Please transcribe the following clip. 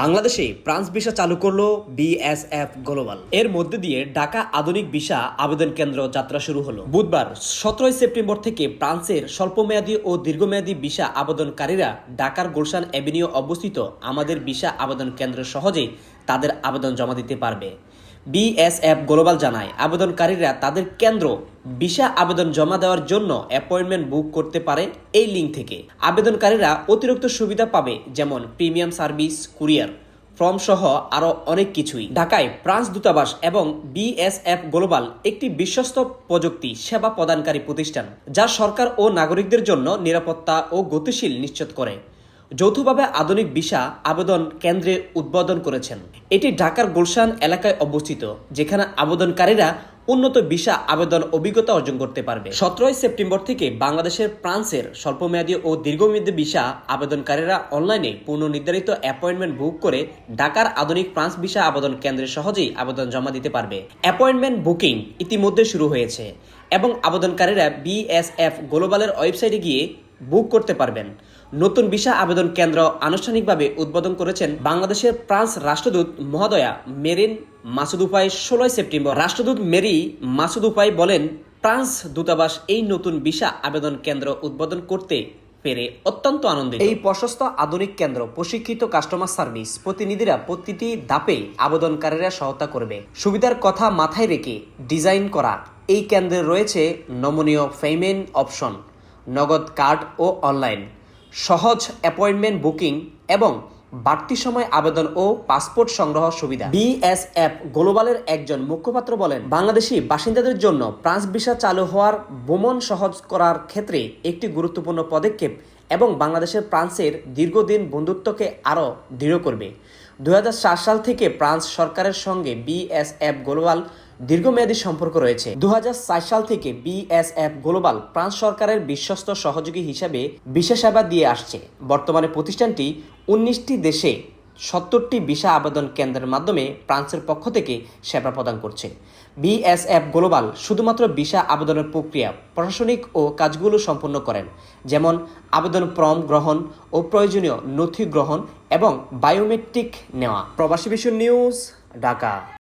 বাংলাদেশে France visa চালু করল বিএসএফ গ্লোবাল। এর মধ্যে দিয়ে ঢাকা আধুনিক ভিসা আবেদন কেন্দ্র যাত্রা শুরু হলো। বুধবার, সতেরোই সেপ্টেম্বর থেকে ফ্রান্সের স্বল্পমেয়াদী ও দীর্ঘমেয়াদী ভিসা আবেদনকারীরা ঢাকার গুলশান অ্যাভিনিউ অবস্থিত আমাদের ভিসা আবেদন কেন্দ্র সহজেই তাদের আবেদন জমা দিতে পারবে। বিএসএফ গ্লোবাল জানায়, আবেদনকারীরা তাদের কেন্দ্র ভিসা আবেদন জমা দেওয়ার জন্য অ্যাপয়েন্টমেন্ট বুক করতে পারে এই লিঙ্ক থেকে। আবেদনকারীরা অতিরিক্ত সুবিধা পাবে, যেমন প্রিমিয়াম সার্ভিস, কুরিয়ার, ফর্ম সহ আরও অনেক কিছুই। ঢাকায় ফ্রান্স দূতাবাস এবং বিএসএফ গ্লোবাল একটি বিশ্বস্ত প্রযুক্তি সেবা প্রদানকারী প্রতিষ্ঠান, যা সরকার ও নাগরিকদের জন্য নিরাপত্তা ও গতিশীল নিশ্চিত করে। যৌথভাবে আধুনিক ভিসা আবেদন কেন্দ্রে উদ্বোধন করেছেন। এটি ঢাকার গুলশান এলাকায় অবস্থিত, যেখানে আবেদনকারীরা উন্নত ভিসা আবেদন অভিজ্ঞতা অর্জন করতে পারবে। সতেরোই সেপ্টেম্বর থেকে বাংলাদেশের ফ্রান্সের স্বল্পমেয়াদী ও দীর্ঘমেয়াদী ভিসা আবেদনকারীরা অনলাইনে পূর্ণ নির্ধারিত অ্যাপয়েন্টমেন্ট বুক করে ঢাকার আধুনিক ফ্রান্স ভিসা আবেদন কেন্দ্রে সহজেই আবেদন জমা দিতে পারবে। অ্যাপয়েন্টমেন্ট বুকিং ইতিমধ্যে শুরু হয়েছে এবং আবেদনকারীরা বিএসএফ গ্লোবালের ওয়েবসাইটে গিয়ে বুক করতে পারবেন। নতুন ভিসা আবেদন কেন্দ্র আনুষ্ঠানিকভাবে উদ্বোধন করেছেন বাংলাদেশের ফ্রান্স রাষ্ট্রদূত মহোদয়া মেরিন মাসুদ উপাই ষোলোই সেপ্টেম্বর। রাষ্ট্রদূত মেরি মাসুদ উপাই বলেন, ফ্রান্স দূতাবাস এই নতুন ভিসা আবেদন কেন্দ্র উদ্বোধন করতে পেরে অত্যন্ত আনন্দিত। এই প্রশস্ত আধুনিক কেন্দ্র, প্রশিক্ষিত কাস্টমার সার্ভিস, প্রতিনিধিরা প্রতিটি ধাপে আবেদনকারীরা সহায়তা করবে। সুবিধার কথা মাথায় রেখে ডিজাইন করা। এই কেন্দ্রে রয়েছে নমনীয় পেমেন্ট অপশন। নগদ কার্ড ও অনলাইন, সহজ অ্যাপয়েন্টমেন্ট বুকিং এবং বাড়তি সময় আবেদন ও পাসপোর্ট সংগ্রহ সুবিধা। বিএসএফ গ্লোবালের একজন মুখপাত্র বলেন, বাংলাদেশি বাসিন্দাদের জন্য ফ্রান্স ভিসা চালু হওয়ার ভ্রমণ সহজ করার ক্ষেত্রে একটি গুরুত্বপূর্ণ পদক্ষেপ এবং বাংলাদেশের ফ্রান্সের দীর্ঘদিন বন্ধুত্বকে আরও দৃঢ় করবে। দু হাজার সাত সাল থেকে ফ্রান্স সরকারের সঙ্গে বিএসএফ গ্লোবাল দীর্ঘমেয়াদী সম্পর্ক রয়েছে। দু সাল থেকে বিএসএফ গ্লোবাল ফ্রান্স সরকারের বিশ্বস্ত সহযোগী হিসাবে বিশেষ সেবা দিয়ে আসছে। বর্তমানে প্রতিষ্ঠানটি উনিশটি দেশে সত্তরটি ভিসা আবেদন কেন্দ্রের মাধ্যমে ফ্রান্সের পক্ষ থেকে সেবা প্রদান করছে। বিএসএফ গ্লোবাল শুধুমাত্র ভিসা আবেদনের প্রক্রিয়া, প্রশাসনিক ও কাজগুলো সম্পন্ন করেন, যেমন আবেদন ফর্ম গ্রহণ ও প্রয়োজনীয় নথি গ্রহণ এবং বায়োমেট্রিক নেওয়া। প্রবাসী বিশ্ব নিউজ, ঢাকা।